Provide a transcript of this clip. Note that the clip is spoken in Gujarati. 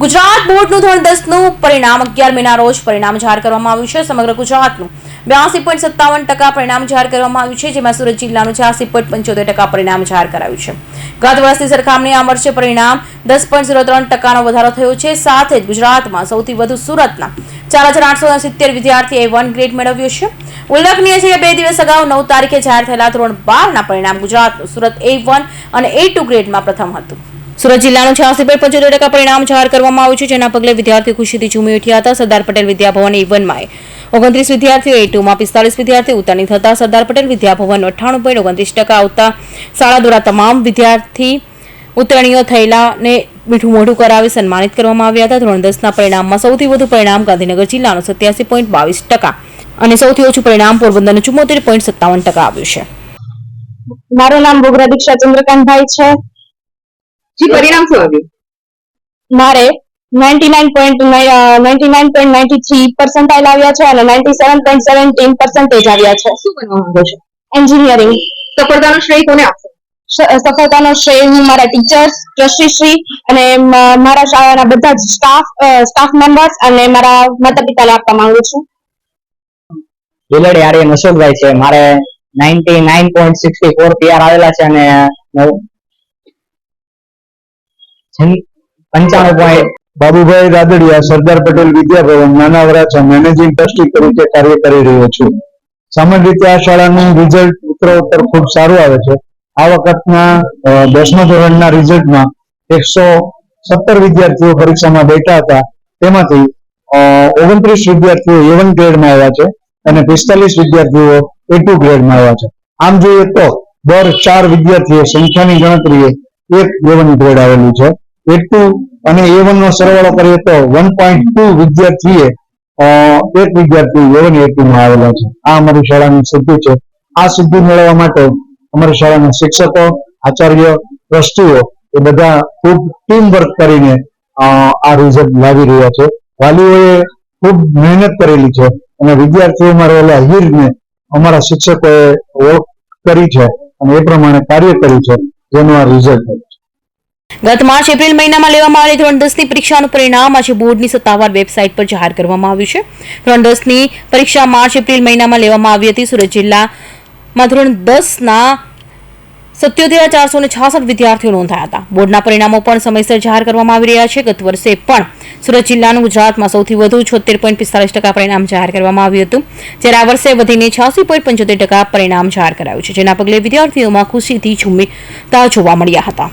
ગુજરાત બોર્ડનું ધોરણ દસનું પરિણામ અગિયાર મેના રોજ પરિણામ જાહેર કરવામાં આવ્યું છે. સમગ્ર ગુજરાતનું બ્યાસી પોઈન્ટ સત્તાવન ટકા પરિણામ જાહેર કરવામાં આવ્યું છે, જેમાં સુરત જિલ્લાનું છ્યાસી પોઈન્ટ પંચોતેર ટકા પરિણામ જાહેર કરાયું છે. ગત વર્ષની સરખામણી આ વર્ષે પરિણામ દસ પોઈન્ટ ઝીરો ત્રણ ટકાનો વધારો થયો છે. સાથે જ ગુજરાતમાં સૌથી વધુ સુરતના ચાર હજાર આઠસો સિત્તેર વિદ્યાર્થીએ વન ગ્રેડ મેળવ્યો છે. ઉલ્લેખનીય છે કે બે દિવસ અગાઉ નવ તારીખે જાહેર થયેલા ધોરણ બારના પરિણામ ગુજરાતનું સુરત એ વન અને એ ટુ ગ્રેડમાં પ્રથમ હતું. સુરત જિલ્લાનું છ્યાસી પોઈન્ટ પંચોતેર ટકા પરિણામ જાહેર કરવામાં આવ્યું છે, જેના પગલે વિદ્યાર્થીઓ ખુશીથી ઝૂમી ઉઠ્યા હતા. સરદાર પટેલ વિદ્યાભવન એ ઓગણત્રીસ વિદ્યાર્થીઓ એ ટુમાં પિસ્તાલીસ વિદ્યાર્થીઓ ઉત્તીર્ણ થતા. સરદાર પટેલ વિદ્યાભવન અઠ્ઠાણું પોઈન્ટ ઓગણત્રીસ ટકા આવતા. શાળા દ્વારા તમામ વિદ્યાર્થી ઉત્તરણીઓ થયેલાને મીઠું મોઢું કરાવી સન્માનિત કરવામાં આવ્યા હતા. ધોરણ દસના પરિણામમાં સૌથી વધુ પરિણામ ગાંધીનગર જિલ્લાનું સત્યાસી પોઈન્ટ બાવીસ ટકા અને સૌથી ઓછું પરિણામ પોરબંદરનું ચુમ્મોતેર પોઈન્ટ સત્તાવન ટકા આવ્યું છે. મારું નામ બોગરા દીક્ષા ચંદ્રકાંતભાઈ છે. જી પરિણામ શું આવ્યું? મારે ninety nine point ninety nine point ninety three percentile આવ્યા છે અને ninety seven point seventeen percentage આવ્યા છે. શું બનવા માંગો છો? એન્જિનિયરિંગ સફળતાનો શ્રેય કોને આપશો? સફળતાનો શ્રેય હું મારા ટીચર્સ ટ્રસ્ટીશ્રી અને મારા શાળાના બધા જ સ્ટાફ સ્ટાફ મેમ્બર્સ અને મારા માતા પિતાને આપવા માંગુ છું. દિલડી આર્યન અશોકભાઈ છે. મારે ninety nine point sixty four PR આવેલા છે અને પંચાણું point Babubhai Radadiya, Sardar Patel Vidyabhavan, Nana Varachha managing trustee તરીકે કાર્ય કરી રહ્યો છું. સામાન્ય રીતે આ શાળાનું રિઝલ્ટ ઉત્તરોત્તર ખૂબ સારું આવે છે. આ વખતના દસમા ધોરણના રિઝલ્ટમાં એકસો સત્તર વિદ્યાર્થીઓ પરીક્ષામાં બેઠા હતા. તેમાંથી ઓગણત્રીસ વિદ્યાર્થીઓ એવન ગ્રેડમાં આવ્યા છે અને પિસ્તાલીસ વિદ્યાર્થીઓ એ ટુ ગ્રેડમાં આવ્યા છે. આમ જોઈએ તો, દર ચાર વિદ્યાર્થીઓ સંખ્યાની ગણતરીએ એક એવન ગ્રેડ આવેલું છે. એ ટુ અને એ વન નો સરવાળો કરીએ તો વન પોઈન્ટ ટુ વિદ્યાર્થીએ એક વિદ્યાર્થી એ વન એ ટુ માં આવેલા છે. આ અમારી શાળાની સિદ્ધિ છે. આ સિદ્ધિ મેળવવા માટે અમારી શાળાના શિક્ષકો, આચાર્ય, ટ્રસ્ટીઓ એ બધા ખૂબ ટીમ વર્ક કરીને આ રિઝલ્ટ લાવી રહ્યા છે. વાલીઓએ ખૂબ મહેનત કરેલી છે અને વિદ્યાર્થીઓમાં રહેલા હીરને અમારા શિક્ષકોએ ઓળખ કરી છે અને એ પ્રમાણે કાર્ય કર્યું છે. જેનું આ રિઝલ્ટ છે. ગત માર્ચ એપ્રિલ મહિનામાં લેવામાં આવેલી ધોરણ દસની પરીક્ષાનું પરિણામ આજે બોર્ડની સત્તાવાર વેબસાઇટ પર જાહેર કરવામાં આવ્યું છે. ધોરણ દસની પરીક્ષા માર્ચ એપ્રિલ મહિનામાં લેવામાં આવી હતી. સુરત જિલ્લામાં ધોરણ દસના સત્યોતેર ચારસો ને છાસઠ વિદ્યાર્થીઓ નોંધાયા હતા. બોર્ડના પરિણામો પણ સમયસર જાહેર કરવામાં આવી રહ્યા છે. ગત વર્ષે પણ સુરત જિલ્લાનું ગુજરાતમાં સૌથી વધુ છોતેર પોઈન્ટ પિસ્તાલીસ ટકા પરિણામ જાહેર કરવામાં આવ્યું હતું. જ્યારે આ વર્ષે વધીને છ્યાસી પોઈન્ટ પંચોતેર ટકા પરિણામ જાહેર કરાયું છે, જેના પગલે વિદ્યાર્થીઓમાં ખુશીથી ઝૂમતા જોવા મળ્યા હતા.